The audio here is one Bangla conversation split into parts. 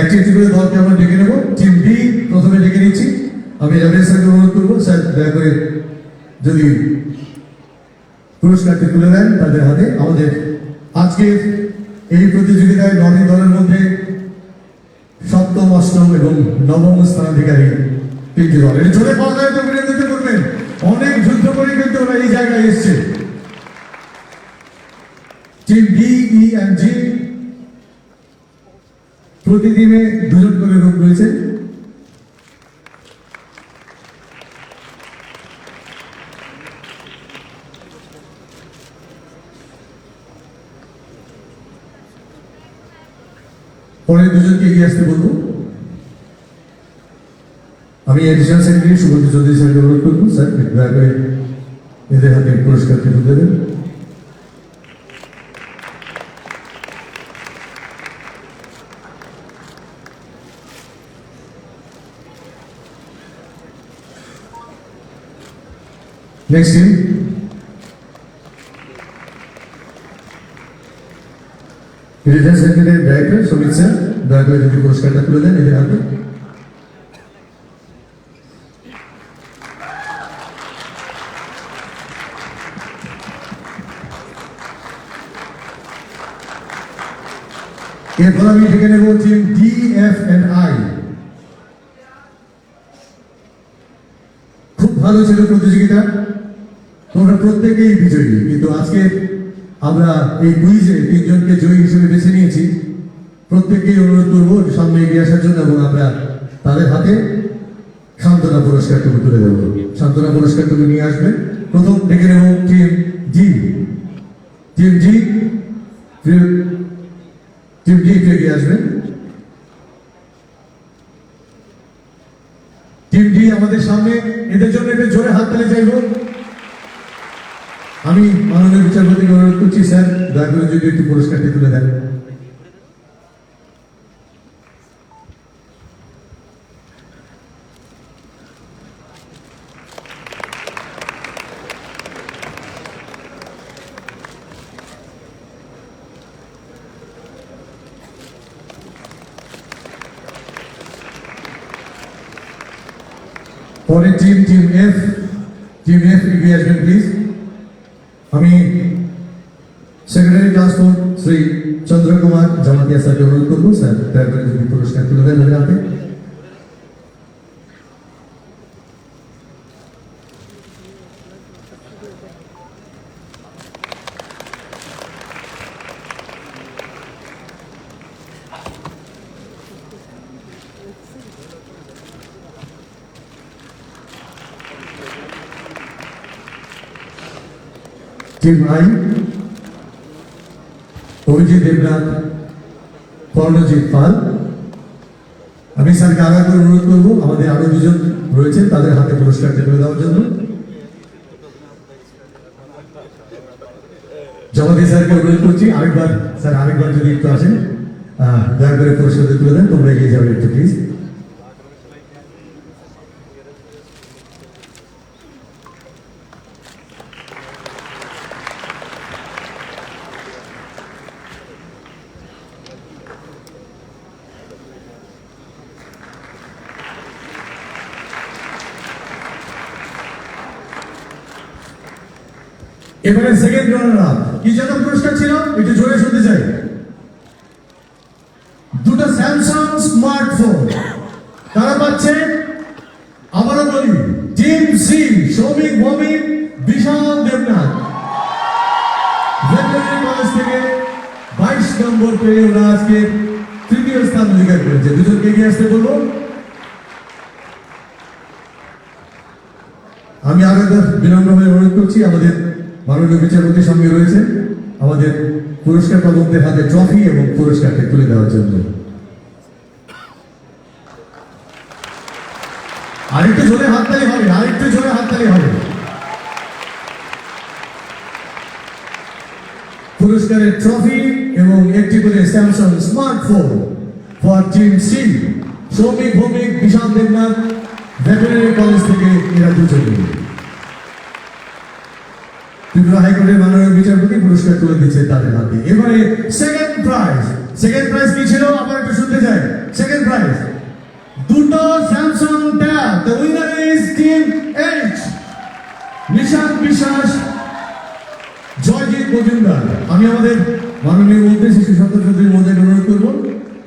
একটি করে দলকে আমরা ডেকে নেব। টিম বি প্রথমে ডেকে নিচ্ছি। আমি জাভেদ স্যারকে অনুরোধ করব, স্যার, দয়া করে যদি পুরস্কারটি তুলে দেন তাদের হাতে আমাদের আজকের এই প্রতিযোগিতায় নটি দলের মধ্যে সপ্তম, অষ্টম এবং নবম স্থানাধিকারী তিনটি দল। এই জোরে পর্দায় তো করবেন অনেক যুদ্ধ করে কিন্তু ওরা এই জায়গায় এসছে। Team B E and G প্রতি টিমে দুজন করে রোগ রয়েছে। পরে দুজনকে এগিয়ে আসতে বলব। আমি এডিশনাল সেক্রেটারি সুগন্ধি চৌধুরী স্যারকে অনুরোধ করব। স্যার দয়া করে এদের হাতে পুরস্কারটি তুলে দেবেন। Next team return secretary director Samit sir দয়া করে যদি পুরস্কারটা তুলে দেন এদের হাতে এরপর আমি ডেকে নেব team D F and I ভালো ছিল প্রতিযোগিতা। তোমরা প্রত্যেকেই বিজয়ী, কিন্তু আজকে আমরা এই কুইজে তিনজনকে জয়ী হিসেবে বেছে নিয়েছি। প্রত্যেককেই অনুরোধ করব সামনে এগিয়ে আসার জন্য এবং আমরা তাদের হাতে সান্ত্বনা পুরস্কারটুকু তুলে দেবো। সান্ত্বনা পুরস্কারটুকু নিয়ে আসবে। প্রথম ডেকে নেব team G team G team G এগিয়ে আসবেন টিম আমাদের সামনে এদের জন্য একটু জোরে হাত তালে চাইব। আমি মাননীয় বিচারপতিকে অনুরোধ করছি, স্যার। দয়া করে যদি একটু পুরস্কারটি তুলে দেন। পরে team team F team F এগিয়ে আসবেন প্লিজ আমি সেক্রেটারি ট্রান্সপোর্ট শ্রী চন্দ্রকুমার জামাতিয়া স্যারকে অনুরোধ করব স্যার দয়া করে যদি পুরস্কার তুলে দেন হাতে টিম আই অভিজিৎ দেবনাথ, কর্ণজিৎ পাল। আমি স্যারকে আগে করে অনুরোধ করব, আমাদের আরও দুজন রয়েছেন, তাদের হাতে পুরস্কারটি তুলে দেওয়ার জন্য। জমাদি স্যারকে অনুরোধ করছি, আরেকবার, স্যার আরেকবার যদি একটু আসেন দয়া করে পুরস্কারটি তুলে দেন, তোমরা এগিয়ে যাবে একটু প্লিজ এবারে সেকেন্ড রানার কি যেন পুরস্কার ছিল? একটু জোরে শুনতে চাই। দুটো স্যামসাং স্মার্টফোন তারা পাচ্ছে আবারও বলি team C Soumik Bhowmik Bishal Debnath. College থেকে বাইশ নম্বর পেয়ে ওরা আজকে তৃতীয় স্থান অধিকার করেছে। দুজনকে এগিয়ে আসতে বলব? আমি একবার বিনম্রভাবে অনুরোধ করছি, আমাদের মাননীয় বিচারপতির সঙ্গে রয়েছে আমাদের পুরস্কার প্রবন্ধের হাতে ট্রফি এবং পুরস্কারকে তুলে দেওয়ার জন্য। আরেকটু জোরে হাততালি হবে, আরেকটু জোরে হাততালি হবে। পুরস্কারের ট্রফি এবং একটি করে Samsung smartphone for team C Soumik Bhowmik, Bishal Debnath, veterinary college থেকে এরা দুজনে ত্রিপুরা হাইকোর্টের মাননীয় বিচারপতি পুরস্কার তুলে দিচ্ছে তাদের হাতে। এবারে সেকেন্ড প্রাইজ সেকেন্ড প্রাইজ কি ছিল? আবার একটু শুনতে চাই। সেকেন্ড প্রাইজ দুটো Samsung tab the winner is team H Nishant Biswas, Joyjit Majumdar. আমি আমাদের মাননীয় মন্ত্রী শিশু ছাত্রছাত্রীর মধ্যে অনুরোধ করব,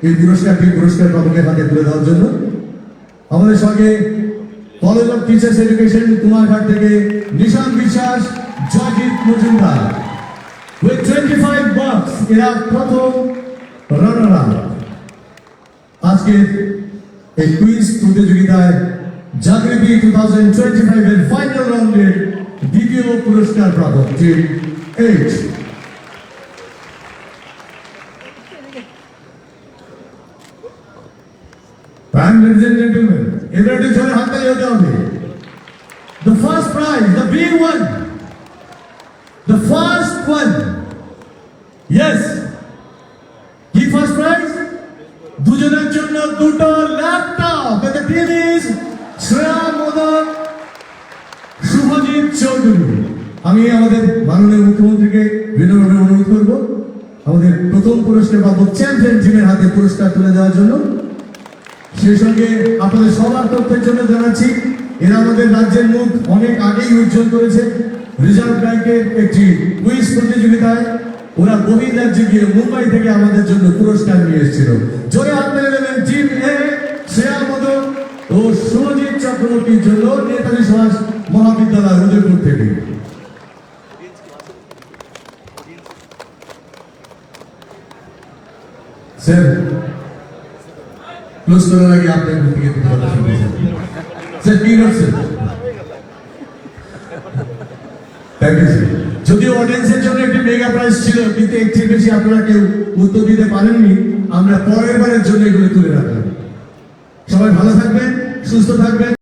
এই পুরস্কারটি পুরস্কার প্রাপকের হাতে তুলে দেওয়ার জন্য। আমাদের সঙ্গে college of teachers education Kumarghat থেকে Nishant Biswas Joyjit Majumdar. With twenty five box এরা প্রথম রানার আপ আজকের এই কুইজ প্রতিযোগিতায় জাগৃতি টু থাউজেন্ড টোয়েন্টি ফাইভের ফাইনাল রাউন্ডের দ্বিতীয় পুরস্কার প্রাপক H And ladies and gentlemen, একটু জোরে হাততালি হবে The first prize, the big one. The first one. Yes. কি ফার্স্ট প্রাইজ দুজনের জন্য দুটো laptop the team is Shreya Madan Subhajit Chowdhury আমি আমাদের মাননীয় মুখ্যমন্ত্রীকে বিনম্রভাবে অনুরোধ করব আমাদের প্রথম পুরস্কার পাবো চ্যাম্পিয়ন টিমের হাতে পুরস্কার তুলে দেওয়ার জন্য সেই সঙ্গে আপনাদের সবার তথ্যের জন্য জানাচ্ছি, এরা আমাদের রাজ্যের মুখ অনেক আগেই উজ্জ্বল করেছে। রিজার্ভ ব্যাংকের একটি কুইজ প্রতিযোগিতায় ওরা বহির রাজ্যে গিয়ে মুম্বাই থেকে আমাদের জন্য পুরস্কার নিয়ে এসেছিল। জোরে হাত মেরে দেবেন টিম এ শ্রেয়া মদন ও সুরজিৎ চক্রবর্তীর জন্য নেতাজি সুভাষ মহাবিদ্যালয় উদয়পুর থেকে। স্যার ক্লোজ করার আগে আপনার থেকে। স্যার, কি করছেন যদিও অডিয়েন্সের জন্য একটি মেগা প্রাইজ ছিল, কিন্তু এর বেশি আপনারা কেউ উত্তর দিতে পারেননি। আমরা পরের বারের জন্য এগুলো তুলে রাখলাম। সবাই ভালো থাকবেন, সুস্থ থাকবেন।